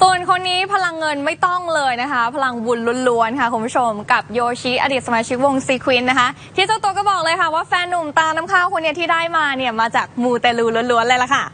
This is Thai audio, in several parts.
ส่วนคนนี้พลังเงินไม่ต้องเลยนะคะ พลังบุญล้วนๆค่ะคุณผู้ชมกับโยชิอดีตสมาชิกวงซีควินนะคะ ที่เจ้าตัวก็บอกเลยค่ะว่าแฟนหนุ่มตาน้ำข้าวคนเนี้ยที่ได้มาเนี่ยมาจากมูเตลูล้วนๆเลยล่ะค่ะ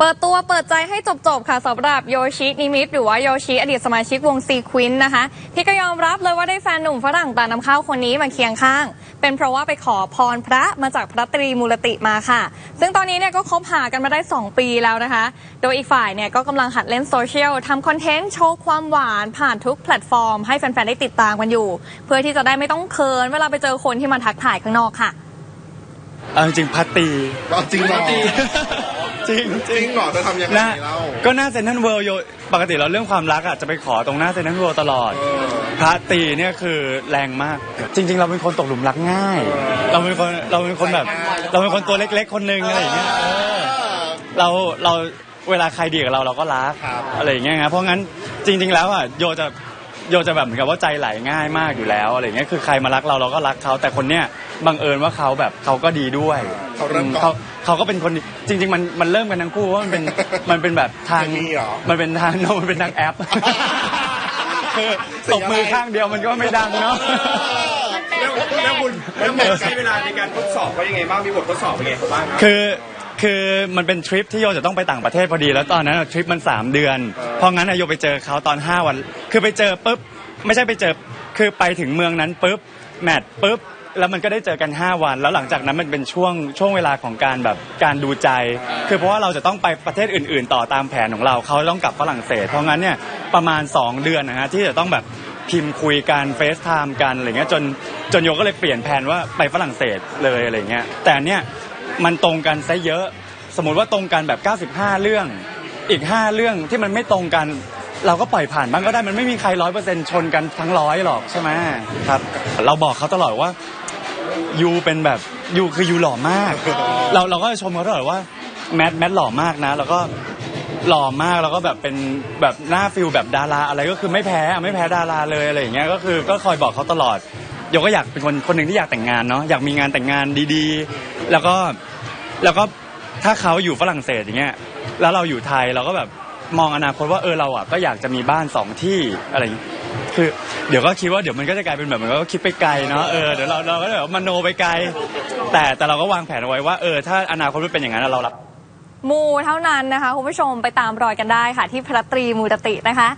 เปิดตัวเปิดใจให้จบๆค่ะสำหรับโยชินิมิตหรือว่าโยชิอดีตสมาชิกวงซีควินนะคะ ที่ก็ยอมรับเลยว่าได้แฟนหนุ่มฝรั่งตาน้ำข้าวคนนี้มาเคียงข้าง เป็นเพราะว่าไปขอพรพระมาจากพระตรีมูลติมาค่ะ ซึ่งตอนนี้เนี่ยก็คบหากันมาได้ 2 ปีแล้วนะคะ โดยอีกฝ่ายเนี่ยก็กำลังหัดเล่นโซเชียลทำคอนเทนต์โชว์ความหวานผ่านทุกแพลตฟอร์มให้แฟนๆได้ติดตามกันอยู่ เพื่อที่จะได้ไม่ต้องเคินเวลาไปเจอคนที่มาทักถ่ายข้างนอกค่ะ เอาจริงๆพัตตี เอาจริงเหรอจริงจริงเหรอจะทำยังไงหน้าเล่าก็หน้าเซนทรัลเวิลด์โยปกติเราเรื่องความรักอะจะไปขอตรงหน้าเซนทรัลเวิลด์ตลอด เออ พระตีเนี่ยคือแรงมาก จริง ๆ เราเป็นคนตกหลุมรักง่าย เราเป็นคนเราเป็นคนแบบ เราเป็นคนตัวเล็กๆ คนหนึงอะไรอย่างเงี้ยเออเราเราเวลาใครดีกับเราเราก็รักครับ อะไรอย่างเงี้ยครับเพราะงั้นจริง ๆ แล้วอะโยจะ โยจะแบบเหมือนกับว่าใจไหลง่ายมากอยู่แล้วอะไรอย่างเงี้ยคือใครมารักเราเราก็รักเขาแต่คนเนี้ยบังเอิญว่าเขาแบบเขาก็ดีด้วยเขาเริ่มก่อน เขาเขาก็เป็นคนดีจริง ๆ มันมันเริ่มกันทั้งคู่ว่ามันเป็นมันเป็นแบบทางเคมีเหรอมันเป็นทางโนมันเป็นทางแอปคือตบมือข้างเดียวมันก็ไม่ดังเนาะ แล้วแล้วคุณแล้วคุณใช้เวลาในการทดสอบเขายังไงบ้างมีบททดสอบเป็นไงบ้างครับ คือ คือมันเป็นทริปที่โยจะต้องไปต่างประเทศพอดี แล้วตอนนั้นอะทริปมัน 3 เดือน เพราะงั้นอะโยไปเจอเขาตอน 5 วัน คือไปเจอปุ๊บไม่ใช่ไปเจอคือไปถึงเมืองนั้นปุ๊บแมทปุ๊บแล้วมันก็ได้เจอกัน 5 วัน แล้วหลังจากนั้นมันเป็นช่วงช่วงเวลาของการแบบการดูใจ คือเพราะว่าเราจะต้องไปประเทศอื่น ๆ ต่อตามแผนของเราเขาต้องกลับฝรั่งเศส เพราะงั้นเนี่ยประมาณ 2 เดือนนะฮะที่จะต้องแบบพิมพ์คุยกันเฟซไทม์กันอะไรเงี้ยจนจนโยก็เลยเปลี่ยนแผนว่าไปฝรั่งเศสเลยอะไรเงี้ยแต่เนี่ย มันตรงกันซะเยอะ สมมุติว่าตรงกันแบบ 95 เรื่องอีก 5 เรื่องที่มันไม่ตรงกัน เราก็ปล่อยผ่านบ้างก็ได้มันไม่มีใครร้อยเปอร์เซ็นต์ชนกันทั้งร้อยหรอกใช่ไหมครับ เราบอกเขาตลอดว่ายูเป็นแบบยูคือยูหล่อมาก เราเราก็จะชมเขาตลอดว่าแมทแมทหล่อมากนะ แล้วก็หล่อมากแล้วก็แบบเป็นแบบหน้าฟิลแบบดาราอะไรก็คือไม่แพ้อะไม่แพ้ดาราเลยอะไรอย่างเงี้ยก็คือก็คอยบอกเขาตลอด โยก็อยากเป็นคนคนหนึ่งที่อยากแต่งงานเนาะอยากมีงานแต่งงานดีๆ แล้วก็แล้วก็ถ้าเขาอยู่ฝรั่งเศสอย่างเงี้ยแล้วเราอยู่ไทยเราก็แบบมองอนาคตว่าเออเราอะก็อยากจะมีบ้านสองที่อะไรอย่างงี้คือเดี๋ยวก็คิดว่าเดี๋ยวมันก็จะกลายเป็นแบบมันก็คิดไปไกลเนาะเออเดี๋ยวเราเราก็แบบมโนไปไกล แต่แต่เราก็วางแผนเอาไว้ว่าเออถ้าอนาคตมันเป็นอย่างนั้นเรารับมูเท่านั้นนะคะคุณผู้ชมไปตามรอยกันได้ค่ะ ที่พระตรีมูตตินะคะ